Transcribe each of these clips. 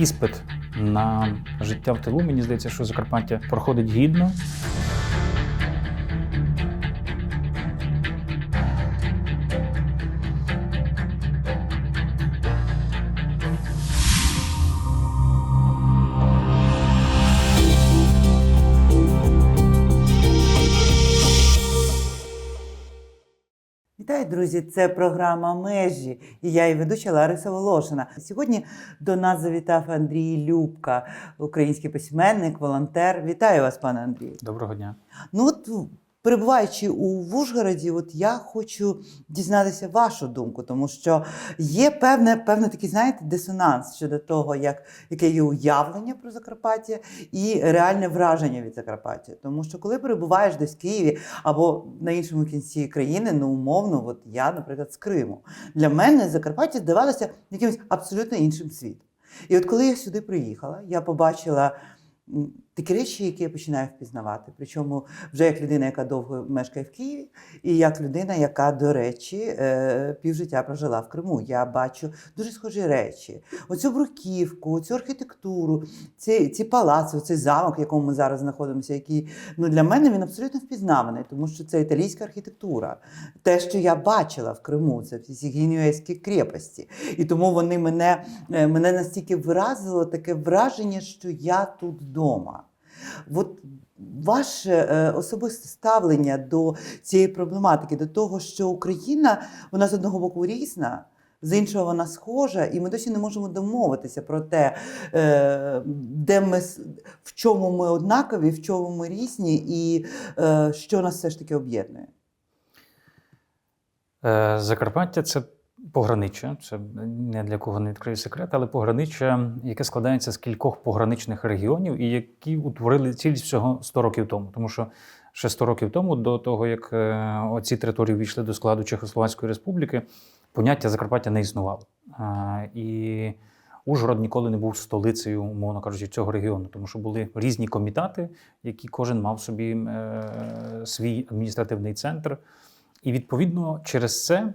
іспит на життя в тилу. Мені здається, що Закарпаття проходить гідно. Друзі! Це програма Межі і я її ведуча Лариса Волошина. Сьогодні до нас завітав Андрій Любка, український письменник, волонтер. Вітаю вас, пане Андрію. Доброго дня. Ну от перебуваючи у Вужгороді, от я хочу дізнатися вашу думку, тому що є певне, певне такий, знаєте, дисонанс щодо того, як, яке є уявлення про Закарпаття і реальне враження від Закарпаття. Тому що коли перебуваєш десь в Києві або на іншому кінці країни, ну умовно, от я, наприклад, з Криму, для мене Закарпаття здавалося якимось абсолютно іншим світом. І от коли я сюди приїхала, я побачила такі речі, які я починаю впізнавати. Причому вже як людина, яка довго мешкає в Києві, і як людина, яка, до речі, е, півжиття прожила в Криму. Я бачу дуже схожі речі. Оцю бруківку, цю архітектуру, ці, ці палаци, цей замок, в якому ми зараз знаходимося, який ну, для мене він абсолютно впізнаваний, тому що це італійська архітектура. Те, що я бачила в Криму, це всі ці крепості. І тому вони мене, е, мене настільки вразило таке враження, що я тут вдома. От ваше е, особисте ставлення до цієї проблематики, до того, що Україна вона з одного боку різна, з іншого вона схожа, і ми досі не можемо домовитися про те, е, де ми в чому ми однакові, в чому ми різні, і е, що нас все ж таки об'єднує. Закарпаття це пограниччя, це не для кого не відкрию секрет, але пограниччя, яке складається з кількох пограничних регіонів, і які утворили цілість всього 100 років тому. Тому що ще 100 років тому, до того як е, оці території війшли до складу Чехословацької республіки, поняття Закарпаття не існувало. Е, І Ужгород ніколи не був столицею, умовно кажучи, цього регіону, тому що були різні комітати, які кожен мав собі е, свій адміністративний центр. І відповідно через це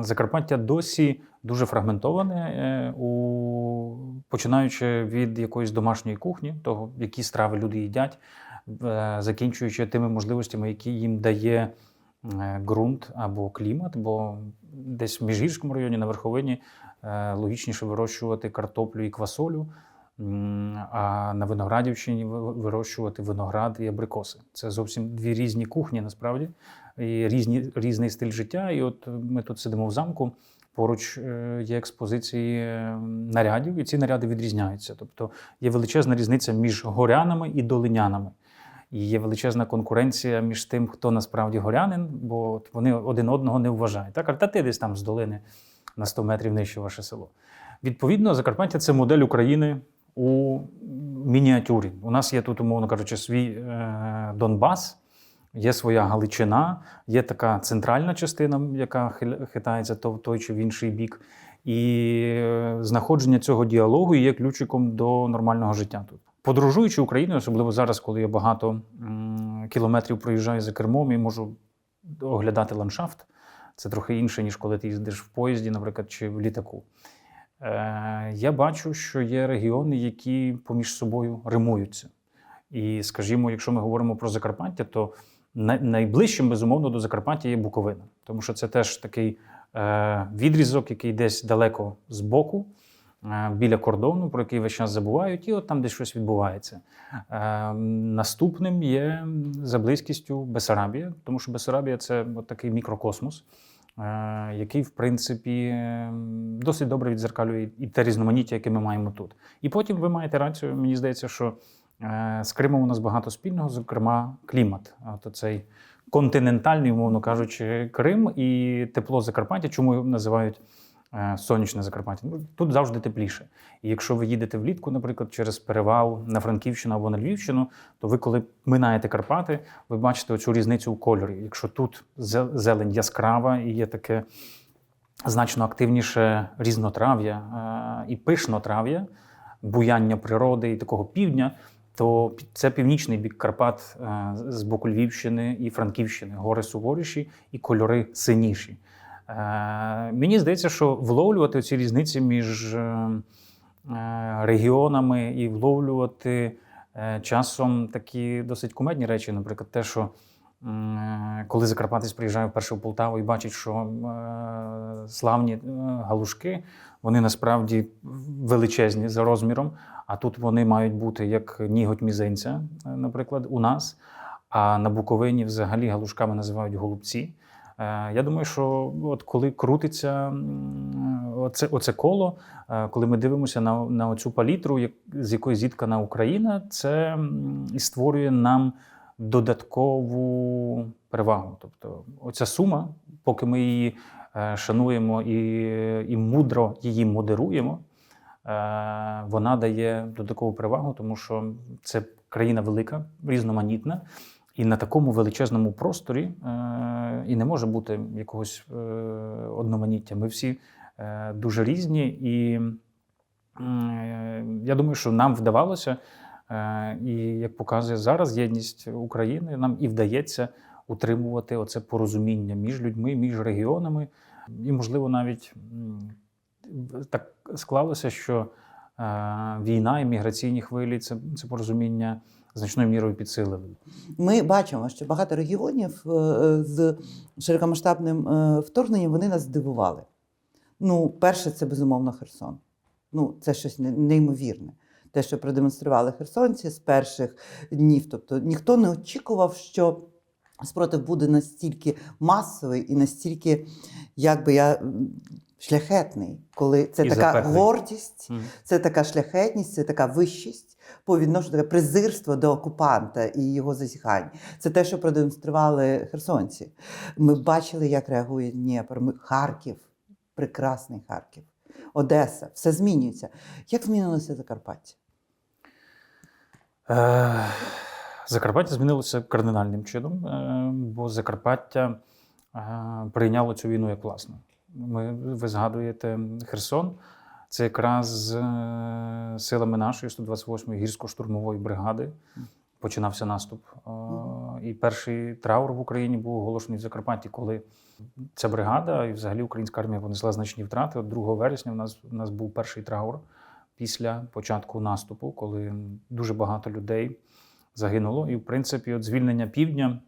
Закарпаття досі дуже фрагментоване, е, у, починаючи від якоїсь домашньої кухні, того, які страви люди їдять, е, закінчуючи тими можливостями, які їм дає е, ґрунт або клімат, бо десь в Міжгірському районі на верховині логічніше вирощувати картоплю і квасолю. А на Виноградівщині ви- вирощувати виноград і абрикоси. Це зовсім дві різні кухні, насправді і різні, різний стиль життя. І от ми тут сидимо в замку. Поруч е, є експозиції е, нарядів, і ці наряди відрізняються. Тобто є величезна різниця між горянами і долинянами. І є величезна конкуренція між тим, хто насправді горянин, бо вони один одного не вважають. Так, а та ти десь там з долини на 100 метрів нижче ваше село. Відповідно, Закарпаття це модель України у мініатюрі. У нас є тут, умовно кажучи, свій е, Донбас. Є своя Галичина, є така центральна частина, яка хитається то в той чи в інший бік. І е, знаходження цього діалогу є ключиком до нормального життя тут. Подорожуючи Україною, особливо зараз, коли я багато кілометрів проїжджаю за кермом і можу оглядати ландшафт. Це трохи інше, ніж коли ти їздиш в поїзді, наприклад, чи в літаку. Е, я бачу, що є регіони, які поміж собою римуються. І, скажімо, якщо ми говоримо про Закарпаття, то найближчим, безумовно, до Закарпаття є Буковина, тому що це теж такий е, відрізок, який десь далеко збоку, е, біля кордону, про який весь час забувають, і от там десь щось відбувається. Е, наступним є за близькістю Бесарабія, тому що Бесарабія це от такий мікрокосмос. е, Який, в принципі, досить добре відзеркалює і те різноманіття, яке ми маємо тут. І потім ви маєте рацію, мені здається, що З Кримом у нас багато спільного, зокрема, клімат. От цей континентальний, умовно кажучи, Крим і тепло Закарпаття. Чому його називають е, сонячне Закарпаття? Ну, Тут завжди тепліше. І якщо ви їдете влітку, наприклад, через перевал на Франківщину або на Львівщину, то ви, коли минаєте Карпати, ви бачите оцю різницю у кольорі. Якщо тут зелень яскрава і є таке значно активніше різнотрав'я е, і пишнотрав'я, буяння природи і такого півдня, то це північний бік Карпат е, з боку Львівщини і Франківщини, гори суворіші і кольори синіші. Е, Мені здається, що вловлювати ці різниці між е, регіонами і вловлювати часом такі досить кумедні речі. Наприклад, те, що коли Закарпатець приїжджає вперше в Полтаву і бачить, що славні галушки, вони насправді величезні за розміром, а тут вони мають бути як ніготь мізинця, е, наприклад, у нас. А на Буковині взагалі галушками називають голубці. Е, Я думаю, що от коли крутиться оце, оце коло, е, коли ми дивимося на, на цю палітру, як, з якої зіткана Україна, це і створює нам додаткову перевагу. Тобто, оця сума, поки ми її шануємо і, і мудро її модеруємо, вона дає додаткову перевагу, тому що це країна велика, різноманітна. І на такому величезному просторі е, і не може бути якогось е, одноманіття. Ми всі е, дуже різні, і е, я думаю, що нам вдавалося, е, і як показує зараз єдність України, нам і вдається утримувати оце порозуміння між людьми, між регіонами. І, можливо, навіть так склалося, що е, війна і міграційні хвилі це, це порозуміння значною мірою підсилили. Ми бачимо, що багато регіонів е, з широкомасштабним е, вторгненням вони нас здивували. Ну, перше, це безумовно Херсон. Ну, це щось неймовірне. Те, що продемонстрували херсонці з перших днів. Тобто ніхто не очікував, що спротив буде настільки масовий і настільки, як би я шляхетний, коли це І така запеклий. гордість, Мгм. це така шляхетність, це така вищість по відношенню таке презирство до окупанта і його зазіхань. Це те, що продемонстрували херсонці. Ми бачили, як реагує Дніпро. Харків, прекрасний Харків, Одеса, все змінюється. Як змінилося Закарпаття? Е, Закарпаття змінилося кардинальним чином, е, бо Закарпаття е, прийняло цю війну як власну. Ми, ви згадуєте Херсон. Це якраз з е, силами нашої 128-ї гірсько-штурмової бригади починався наступ. Е, І перший траур в Україні був оголошений в Закарпатті, коли ця бригада і взагалі українська армія понесла значні втрати. От 2 вересня у нас, у нас був перший траур після початку наступу, коли дуже багато людей загинуло. І, в принципі, от звільнення півдня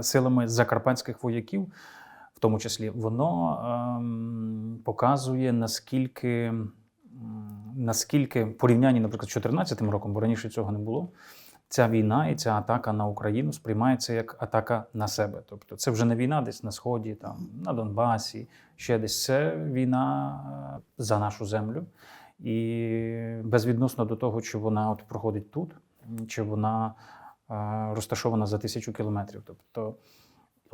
силами закарпатських вояків, в тому числі, воно ем, показує, наскільки, наскільки порівнянні, наприклад, з 2014 роком, бо раніше цього не було. Ця війна і ця атака на Україну сприймається як атака на себе. Тобто, це вже не війна десь на сході, там на Донбасі, ще десь. Це війна е, за нашу землю. І безвідносно до того, чи вона от проходить тут, чи вона е, розташована за тисячу кілометрів. Тобто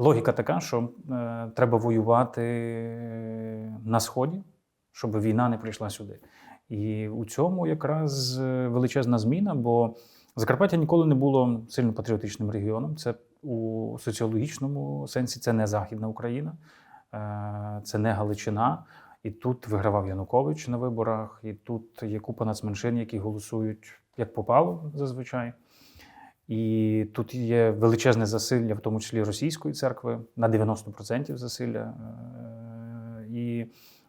логіка така, що е, треба воювати на сході, щоб війна не прийшла сюди. І у цьому якраз е, величезна зміна, бо Закарпаття ніколи не було сильно патріотичним регіоном. Це у соціологічному сенсі це не Західна Україна, е, це не Галичина. І тут вигравав Янукович на виборах, і тут є купа нацменшин, які голосують як попало зазвичай. І тут є величезне засилля, в тому числі російської церкви, на 90% засилля. Е, І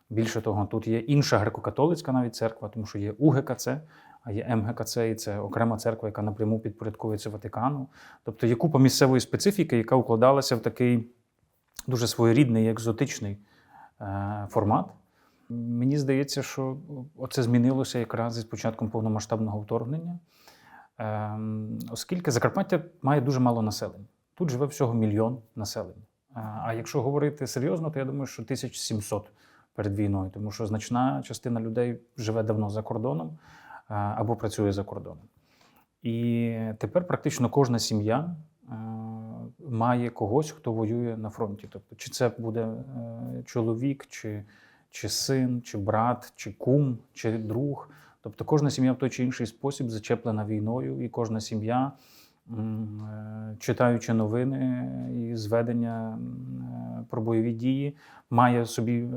більше того, тут є інша греко-католицька навіть церква, тому що є УГКЦ, а є МГКЦ, і це окрема церква, яка напряму підпорядковується Ватикану. Тобто є купа місцевої специфіки, яка укладалася в такий дуже своєрідний, екзотичний е, формат. Мені здається, що оце змінилося якраз із початком повномасштабного вторгнення, Ем, оскільки Закарпаття має дуже мало населення. Тут живе всього мільйон населення. Е, А якщо говорити серйозно, то я думаю, що 1700 перед війною, тому що значна частина людей живе давно за кордоном е, або працює за кордоном. І тепер практично кожна сім'я е, має когось, хто воює на фронті. Тобто, чи це буде чоловік, чи, чи син, чи брат, чи кум, чи друг. Тобто кожна сім'я в той чи інший спосіб зачеплена війною, і кожна сім'я, е, читаючи новини і зведення е, про бойові дії, має собі е,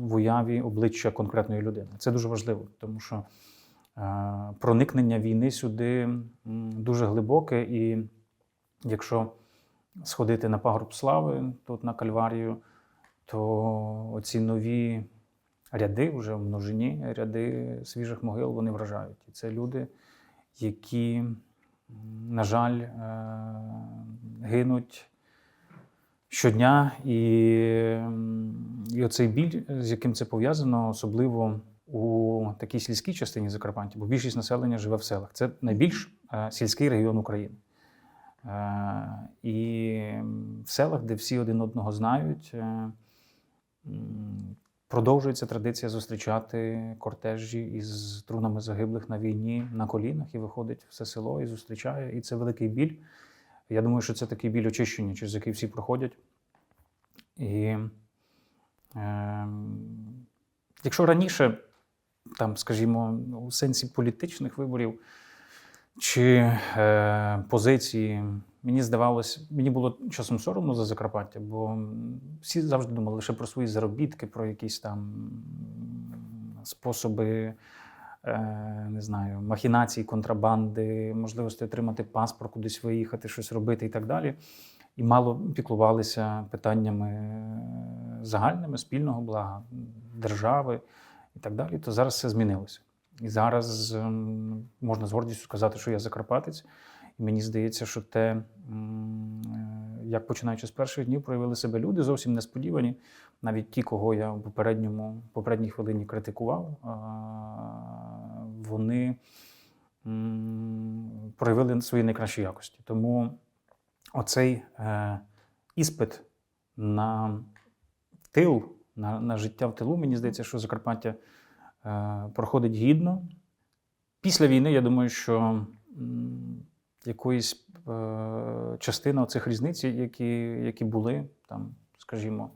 в уяві обличчя конкретної людини. Це дуже важливо, тому що проникнення війни сюди дуже глибоке, і якщо сходити на пагорб слави тут на Кальварію, то оці нові ряди, вже в множині ряди свіжих могил вони вражають. І це люди, які, на жаль, е, гинуть щодня, і, і оцей біль, з яким це пов'язано, особливо у такій сільській частині Закарпаття, бо більшість населення живе в селах. Це найбільш е, сільський регіон України. Е, І в селах, де всі один одного знають, е, продовжується традиція зустрічати кортежі із трунами загиблих на війні на колінах і виходить все село і зустрічає. І це великий біль. Я думаю, що це такий біль очищення, через який всі проходять. І е, якщо раніше, там, скажімо, у сенсі політичних виборів чи е, позиції, мені здавалось, мені було часом соромно за Закарпаття, бо всі завжди думали лише про свої заробітки, про якісь там способи. е, Не знаю, махінації, контрабанди, можливості отримати паспорт, кудись виїхати, щось робити і так далі. І мало піклувалися питаннями е, загальними, спільного блага, держави і так далі, то зараз все змінилося. І зараз ем, можна з гордістю сказати, що я Закарпатець. І мені здається, що те, е, як починаючи з перших днів, проявили себе люди, зовсім несподівані. Навіть ті, кого я в попередньому, попередній хвилині критикував, вони проявили свої найкращі якості. Тому оцей е, іспит на тил, на, на життя в тилу, мені здається, що Закарпаття е, проходить гідно. Після війни, я думаю, що якоїсь е, частина цих різниць, які, які були, там, скажімо,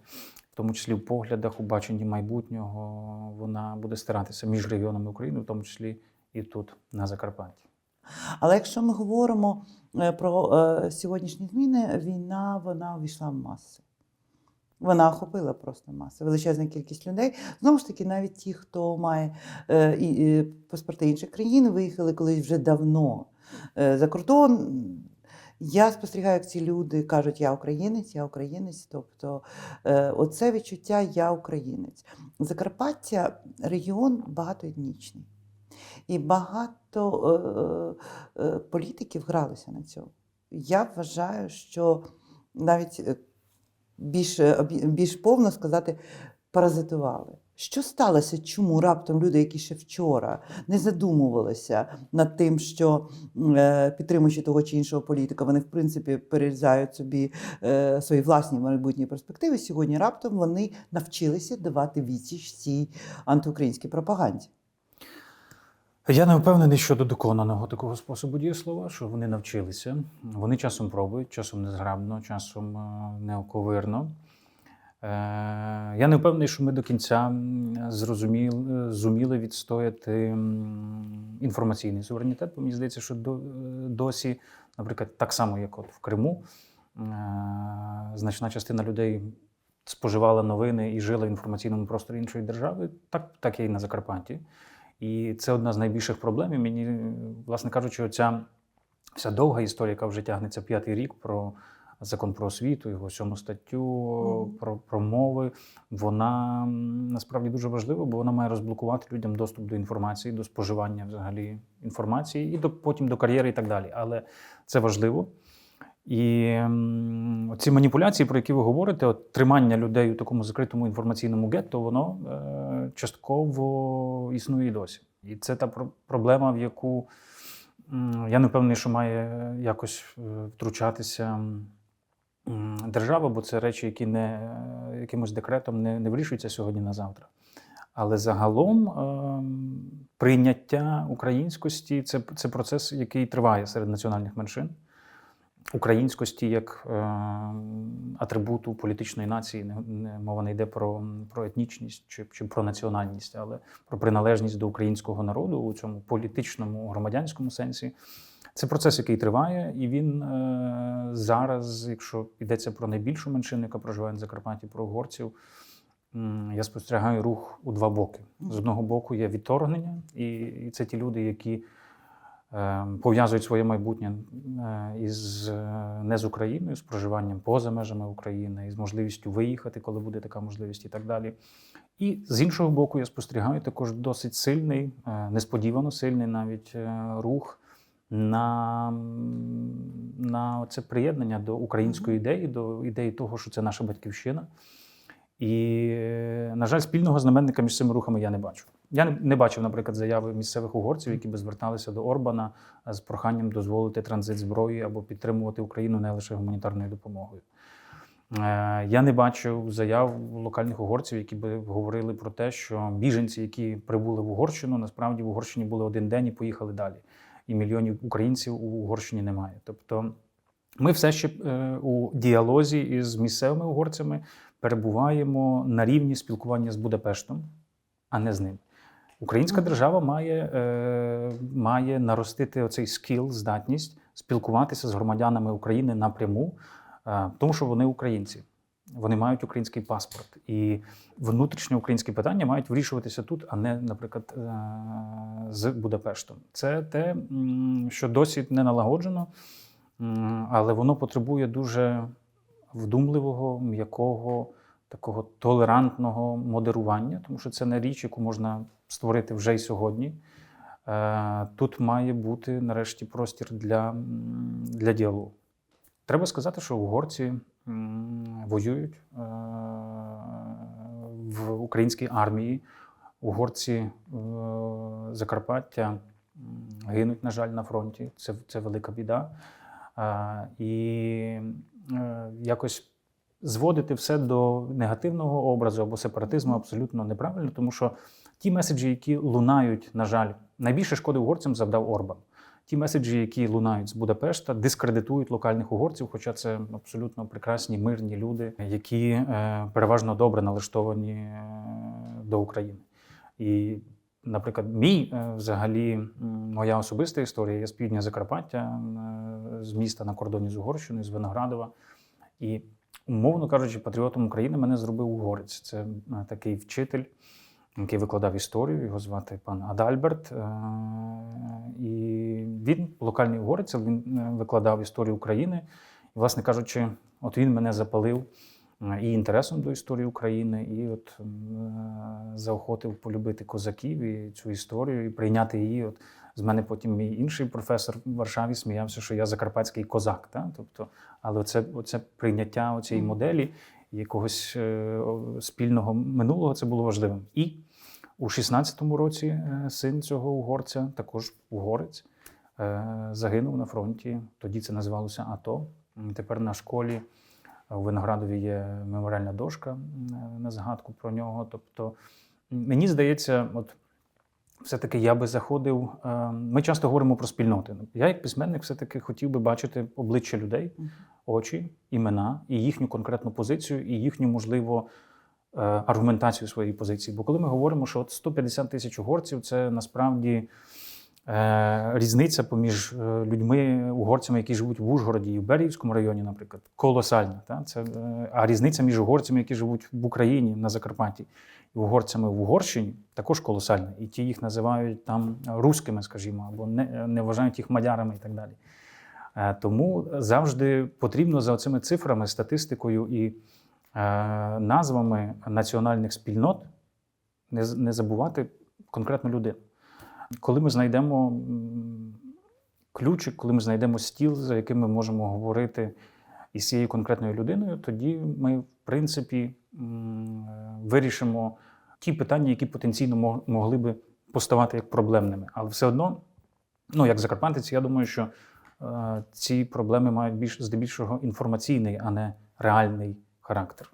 в тому числі в поглядах, у баченні майбутнього, вона буде старатися між регіонами України, в тому числі і тут, на Закарпатті. Але якщо ми говоримо е, про е, сьогоднішні зміни, війна вона увійшла в маси. Вона охопила просто маси, величезна кількість людей. Знову ж таки, навіть ті, хто має е, і паспорти інших країн, виїхали колись вже давно е, за кордон. Я спостерігаю, як ці люди кажуть, я українець, я українець. Тобто е, оце відчуття я українець. Закарпаття регіон багатоетнічний. І багато е, е, політиків гралися на цьому. Я вважаю, що навіть е, більш, більш повно сказати, паразитували. Що сталося? Чому раптом люди, які ще вчора не задумувалися над тим, що е, підтримуючи того чи іншого політика, вони в принципі перерізають собі е, свої власні майбутні перспективи. Сьогодні раптом вони навчилися давати відсіч цій антиукраїнській пропаганді. Я не впевнений щодо доконаного такого способу дієслова, що вони навчилися. Вони часом пробують, часом незграбно, часом е, неоковирно. Е, Я не впевнений, що ми до кінця зрозуміли, зуміли відстояти інформаційний суверенітет, бо мені здається, що е, досі, наприклад, так само, як от в Криму, е, значна частина людей споживала новини і жила в інформаційному просторі іншої держави, так, так і на Закарпатті. І це одна з найбільших проблем. І мені, власне кажучи, оця вся довга історія, яка вже тягнеться п'ятий рік про закон про освіту, його сьому статтю, Мгм. про, про мови, вона насправді дуже важлива, бо вона має розблокувати людям доступ до інформації, до споживання взагалі інформації і до, потім до кар'єри і так далі. Але це важливо. І ці маніпуляції, про які ви говорите, от, тримання людей у такому закритому інформаційному гетто, воно е, частково існує і досі. І це та про- проблема, в яку я не впевнений, що має якось е, втручатися держава, бо це речі, які не е, якимось декретом не, не вирішуються сьогодні на завтра. Але загалом ем, прийняття українськості це, це процес, який триває серед національних меншин українськості як е, атрибуту політичної нації. Не, не мова не йде про, про етнічність чи, чи про національність, але про приналежність до українського народу у цьому політичному громадянському сенсі. Це процес, який триває, і він е, зараз, якщо йдеться про найбільшу меншину, яка проживає на Закарпатті, про угорців, м, я спостерігаю рух у два боки. З одного боку є відторгнення, і, і це ті люди, які е, пов'язують своє майбутнє е, із е, не з Україною, з проживанням поза межами України, із можливістю виїхати, коли буде така можливість, і так далі. І з іншого боку, я спостерігаю також досить сильний, е, несподівано сильний навіть рух на, на це приєднання до української ідеї, до ідеї того, що це наша батьківщина. І, на жаль, спільного знаменника між цими рухами я не бачу. Я не, бачив, наприклад, заяви місцевих угорців, які би зверталися до Орбана з проханням дозволити транзит зброї або підтримувати Україну не лише гуманітарною допомогою. Е, Я не бачив заяв локальних угорців, які би говорили про те, що біженці, які прибули в Угорщину, насправді в Угорщині були один день і поїхали далі. І мільйонів українців у Угорщині немає. Тобто ми все ще е, у діалозі із місцевими угорцями перебуваємо на рівні спілкування з Будапештом, а не з ним. Українська держава має, е, має наростити оцей скіл, здатність спілкуватися з громадянами України напряму, е, тому що вони українці. Вони мають український паспорт, і внутрішньо українські питання мають вирішуватися тут, а не, наприклад, е, з Будапештом. Це те, що досі не налагоджено, але воно потребує дуже вдумливого, м'якого, такого толерантного модерування, тому що це не річ, яку можна створити вже й сьогодні. Е, Тут має бути нарешті простір для, для діалогу. Треба сказати, що угорці воюють е, в українській армії. Угорці е, Закарпаття гинуть, на жаль, на фронті. Це, це велика біда. І якось зводити все до негативного образу або сепаратизму абсолютно неправильно, тому що ті меседжі, які лунають, на жаль, найбільше шкоди угорцям завдав Орбан. Ті меседжі, які лунають з Будапешта, дискредитують локальних угорців, хоча це абсолютно прекрасні мирні люди, які е, переважно добре налаштовані е, до України. І, наприклад, мій е, взагалі моя особиста історія. Я з півдня Закарпаття, е, з міста на кордоні з Угорщиною, з Виноградова. І, умовно кажучи, патріотом України мене зробив угорець. Це е, такий вчитель, який викладав історію. Його звати пан Адальберт. Е, І він локальний угорець, він е, викладав історію України. І, власне кажучи, от він мене запалив і інтересом до історії України, і от заохотив полюбити козаків і цю історію, і прийняти її. От з мене потім мій інший професор в Варшаві сміявся, що я закарпатський козак. Та? Тобто, але оце, оце прийняття цієї моделі якогось е, спільного минулого це було важливим. І у 16-му році е, син цього угорця, також угорець, е, загинув на фронті. Тоді це називалося АТО. Тепер на школі у Виноградові є меморіальна дошка на згадку про нього. Тобто, мені здається, от все-таки я би заходив. е, Ми часто говоримо про спільноти. Я, як письменник, все-таки хотів би бачити обличчя людей, очі, імена і їхню конкретну позицію, і їхню, можливо, е, аргументацію своєї позиції. Бо коли ми говоримо, що от 150 тисяч угорців це насправді різниця поміж е, людьми, угорцями, які живуть в Ужгороді і в Беріївському районі, наприклад, колосальна. Та? Це, е, а різниця між угорцями, які живуть в Україні на Закарпатті, і угорцями в Угорщині, також колосальна. І ті їх називають там рускими, скажімо, або не, не вважають їх мадярами і так далі. Е, Тому завжди потрібно за цими цифрами, статистикою і е, назвами національних спільнот не, не забувати конкретну людину. Коли ми знайдемо ключик, коли ми знайдемо стіл, за яким ми можемо говорити із цією конкретною людиною, тоді ми, в принципі, вирішимо ті питання, які потенційно мог- могли би поставати як проблемними. Але все одно, ну як закарпатець, я думаю, що е, ці проблеми мають більш здебільшого інформаційний, а не реальний характер.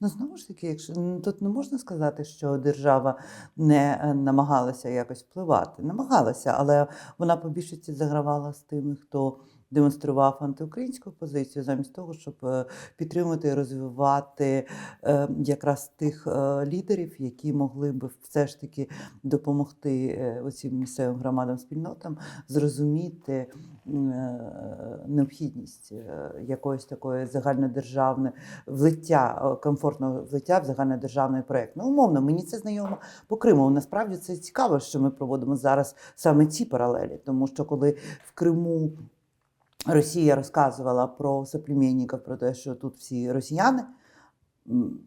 Ну, знову ж таки, якщо ну, тут не можна сказати, що держава не е, намагалася якось впливати. Намагалася, але вона по більшості загравала з тими, хто демонстрував антиукраїнську позицію, замість того, щоб е, підтримувати і розвивати е, якраз тих е, лідерів, які могли би все ж таки допомогти оцим місцевим громадам спільнотам зрозуміти необхідність якоїсь такої загальнодержавної влиття, комфортного влиття в загальнодержавний проєкт. Ну, умовно, мені це знайомо по Криму. Насправді це цікаво, що ми проводимо зараз саме ці паралелі, тому що коли в Криму Росія розказувала про соплеменників, про те, що тут всі росіяни,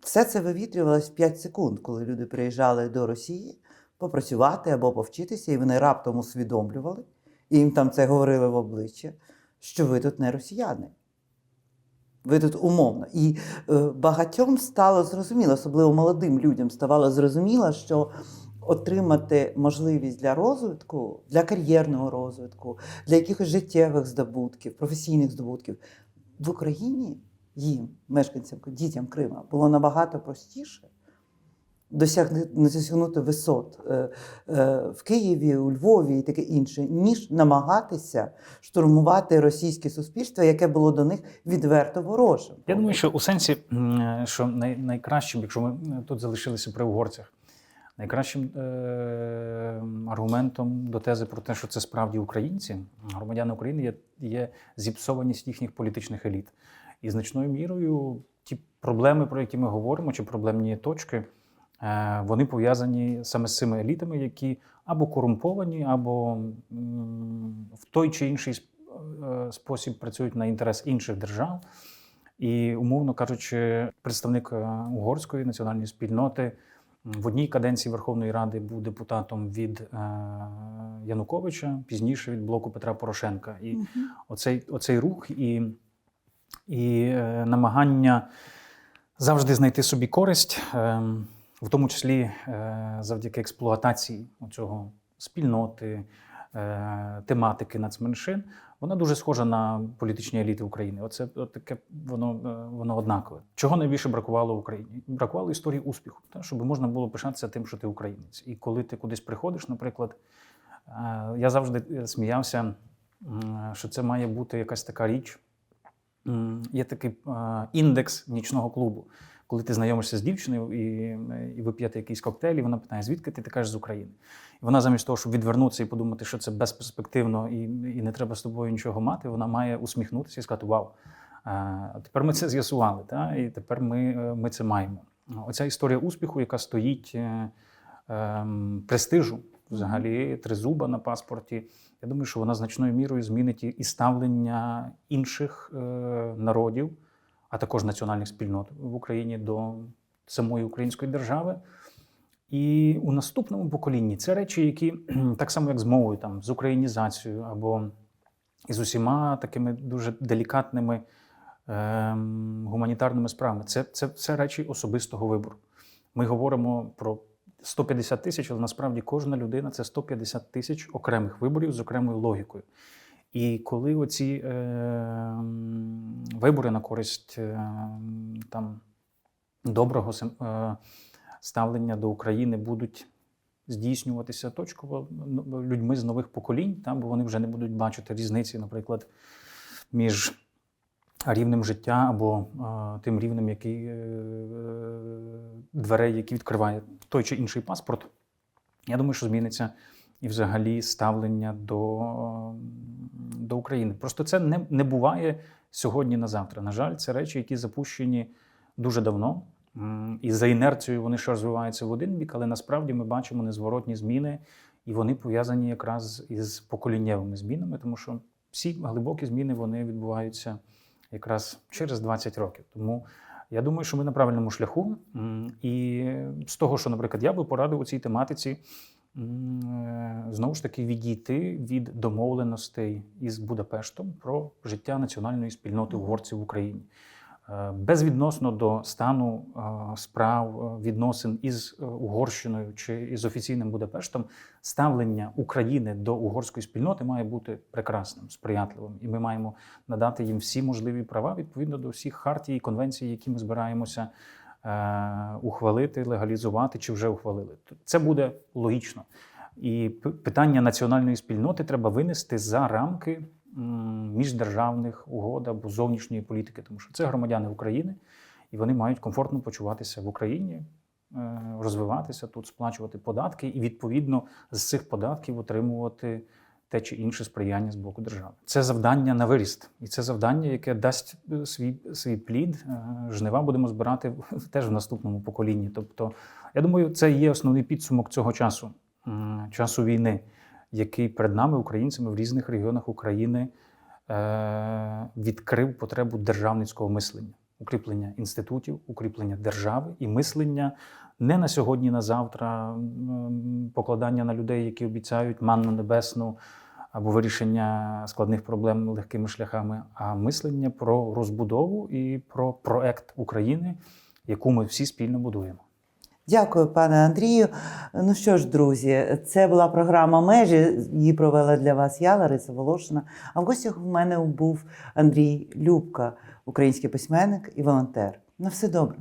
все це вивітрювалось в 5 секунд, коли люди приїжджали до Росії попрацювати або повчитися, і вони раптом усвідомлювали, і їм там це говорили в обличчя, що ви тут не росіяни. Ви тут умовно. І е, багатьом стало зрозуміло, особливо молодим людям ставало зрозуміло, що отримати можливість для розвитку, для кар'єрного розвитку, для якихось життєвих здобутків, професійних здобутків в Україні їм, мешканцям, дітям Крима, було набагато простіше досягнути, висот е, е, в Києві, у Львові і таке інше, ніж намагатися штурмувати російське суспільство, яке було до них відверто ворожим. Я думаю, що у сенсі, що найкращим, якщо ми е, тут залишилися при угорцях, найкращим е, аргументом до тези про те, що це справді українці, громадяни України, є, є зіпсованість їхніх політичних еліт. І значною мірою ті проблеми, про які ми говоримо, чи проблемні точки, е, вони пов'язані саме з цими елітами, які або корумповані, або м, в той чи інший е, спосіб працюють на інтерес інших держав. І, умовно кажучи, представник е, угорської національної спільноти в одній каденції Верховної Ради був депутатом від е, Януковича, пізніше від блоку Петра Порошенка. І оцей, оцей рух і, і е, намагання завжди знайти собі користь, е, в тому числі е, завдяки експлуатації цього спільноти, е, тематики нацменшин, вона дуже схожа на політичні еліти України. Оце таке воно, е, воно однакове. Чого найбільше бракувало Україні? Бракувало історії успіху, та, щоб можна було пишатися тим, що ти українець. І коли ти кудись приходиш, наприклад, е, я завжди е, сміявся, що це має бути якась така річ. Є такий індекс нічного клубу. Коли ти знайомишся з дівчиною і, е, і ви п'єте якийсь коктейль, і вона питає, звідки ти, ти кажеш з України. І вона замість того, щоб відвернутися і подумати, що це безперспективно і, і не треба з тобою нічого мати, вона має усміхнутися і сказати: Вау, е, тепер ми це з'ясували, та? і тепер ми, е, ми це маємо. Оця історія успіху, яка стоїть ем, престижу, взагалі, тризуба на паспорті. Я думаю, що вона значною мірою змінить і ставлення інших е, народів, а також національних спільнот в Україні до самої української держави. І у наступному поколінні це речі, які так само, як з мовою, там, з українізацією або з усіма такими дуже делікатними ем, гуманітарними справами. Це, це все речі особистого вибору. Ми говоримо про 150 тисяч, але насправді кожна людина це 150 тисяч окремих виборів з окремою логікою. І коли оці е, вибори на користь е, там, доброго е, ставлення до України будуть здійснюватися точково ну, людьми з нових поколінь, там, бо вони вже не будуть бачити різниці, наприклад, між рівнем життя або е, тим рівнем, який е, дверей, які відкриває той чи інший паспорт. Я думаю, що зміниться і взагалі ставлення до, до України. Просто це не, не буває сьогодні на завтра. На жаль, це речі, які запущені дуже давно. І за інерцією вони ще розвиваються в один бік, але насправді ми бачимо незворотні зміни, і вони пов'язані якраз із поколіннєвими змінами, тому що всі глибокі зміни вони відбуваються якраз через 20 років. Тому я думаю, що ми на правильному шляху. І з того, що, наприклад, я би порадив у цій тематиці, знову ж таки відійти від домовленостей із Будапештом про життя національної спільноти угорців в Україні. Е, Безвідносно до стану е, справ е, відносин із е, Угорщиною чи із офіційним Будапештом, ставлення України до угорської спільноти має бути прекрасним, сприятливим, і ми маємо надати їм всі можливі права відповідно до всіх хартій і конвенцій, які ми збираємося е, ухвалити, легалізувати чи вже ухвалили. Це буде логічно. І питання національної спільноти треба винести за рамки міждержавних угод або зовнішньої політики, тому що це громадяни України, і вони мають комфортно почуватися в Україні, е, розвиватися тут, сплачувати податки і відповідно з цих податків отримувати те чи інше сприяння з боку держави. Це завдання на виріст, і це завдання, яке дасть свій, свій плід. Е, Жнива будемо збирати теж в наступному поколінні. Тобто, я думаю, це є основний підсумок цього часу, часу війни, який перед нами, українцями в різних регіонах України, е, відкрив потребу державницького мислення, укріплення інститутів, укріплення держави і мислення не на сьогодні, на завтра, покладання на людей, які обіцяють манну небесну або вирішення складних проблем легкими шляхами, а мислення про розбудову і про проект України, яку ми всі спільно будуємо. Дякую, пане Андрію. Ну що ж, друзі, це була програма Межі. Її провела для вас я, Лариса Волошина. А в гостях в мене був Андрій Любка, український письменник і волонтер. На все добре.